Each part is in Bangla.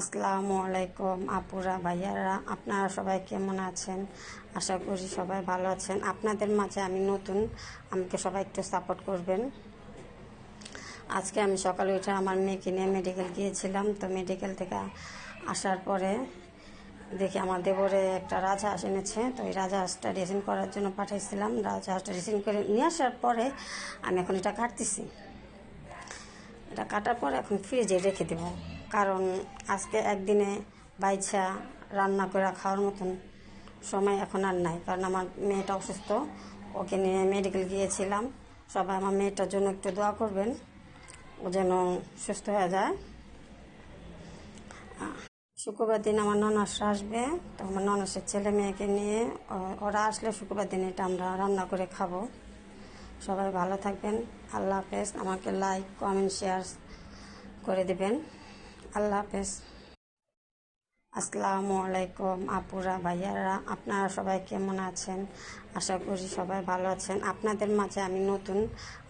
আসসালামু আলাইকুম আপুরা, ভাইয়ারা, আপনারা সবাই কেমন আছেন? আশা করি সবাই ভালো আছেন। আপনাদের মাঝে আমি নতুন, আমাকে সবাই একটু সাপোর্ট করবেন। আজকে আমি সকালে উঠে আমার মেয়েকে নিয়ে মেডিকেল গিয়েছিলাম, তো মেডিকেল থেকে আসার পরে দেখি আমার দেবরে একটা রাজহাঁস এনেছে, তো এই রাজহাঁসটা ড্রেসিং করার জন্য পাঠাইছিলাম। রাজহাঁসটা ড্রেসিং করে নিয়ে আসার পরে আমি এখন এটা কাটতেছি। এটা কাটার পর এখন ফ্রিজে রেখে দেব। কারণ আজকে একদিনে বাইছা রান্না করে খাওয়ার মতন সময় এখন আর নাই। কারণ আমার মেয়েটা অসুস্থ, ওকে নিয়ে মেডিকেল গিয়েছিলাম। সবাই আমার মেয়েটার জন্য একটু দোয়া করবেন, ও যেন সুস্থ হয়ে যায়। শুক্রবার দিন আমার ননাসরা আসবে, তো আমার ননাসের ছেলে মেয়েকে নিয়ে ওরা আসলে শুক্রবার দিন এটা আমরা রান্না করে খাব। সবাই ভালো থাকবেন, আল্লাহ হাফেজ। আমাকে লাইক কমেন্ট শেয়ার করে দিবেন। আল্লাহ হাফেজ। আসসালামু আলাইকুম আপুরা, ভাইয়ারা, আপনারা সবাই কেমন আছেন? আশা করি সবাই ভালো আছেন। আপনাদের মাঝে আমি নতুন,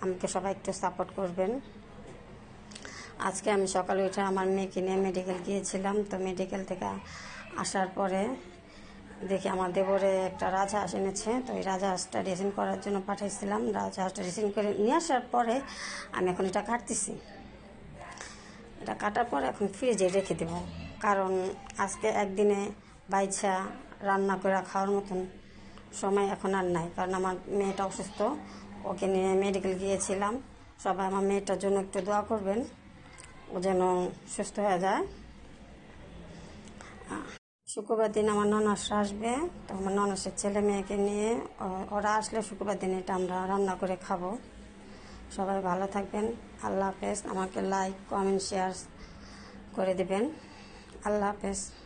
আমাকে সবাই একটু সাপোর্ট করবেন। আজকে আমি সকালে উঠে আমার মেয়েকে নিয়ে মেডিকেল গিয়েছিলাম, তো মেডিকেল থেকে আসার পরে দেখি আমার দেবরে একটা রাজহাঁস এনেছে, তো এই রাজহাঁসটা ড্রেসিং করার জন্য পাঠাইছিলাম। রাজহাঁসটা ড্রেসিং করে নিয়ে আসার পরে আমি এখন এটা কাটতেছি। এটা কাটার পর এখন ফ্রিজে রেখে দেব। কারণ আজকে একদিনে বাইছা রান্না করে খাওয়ার মতন সময় এখন আর নাই। কারণ আমার মেয়েটা অসুস্থ, ওকে নিয়ে মেডিকেল গিয়েছিলাম। সবাই আমার মেয়েটার জন্য একটু দোয়া করবেন, ও যেন সুস্থ হয়ে যায়। শুক্রবার দিন আমার ননাসরা আসবে, তো আমার ননাসের ছেলে মেয়েকে নিয়ে ওরা আসলে শুক্রবার দিন এটা আমরা রান্না করে খাব। সবাই ভালো থাকবেন। আল্লাহ হাফেজ। আমাকে লাইক কমেন্ট শেয়ার করে দেবেন। আল্লাহ হাফেজ।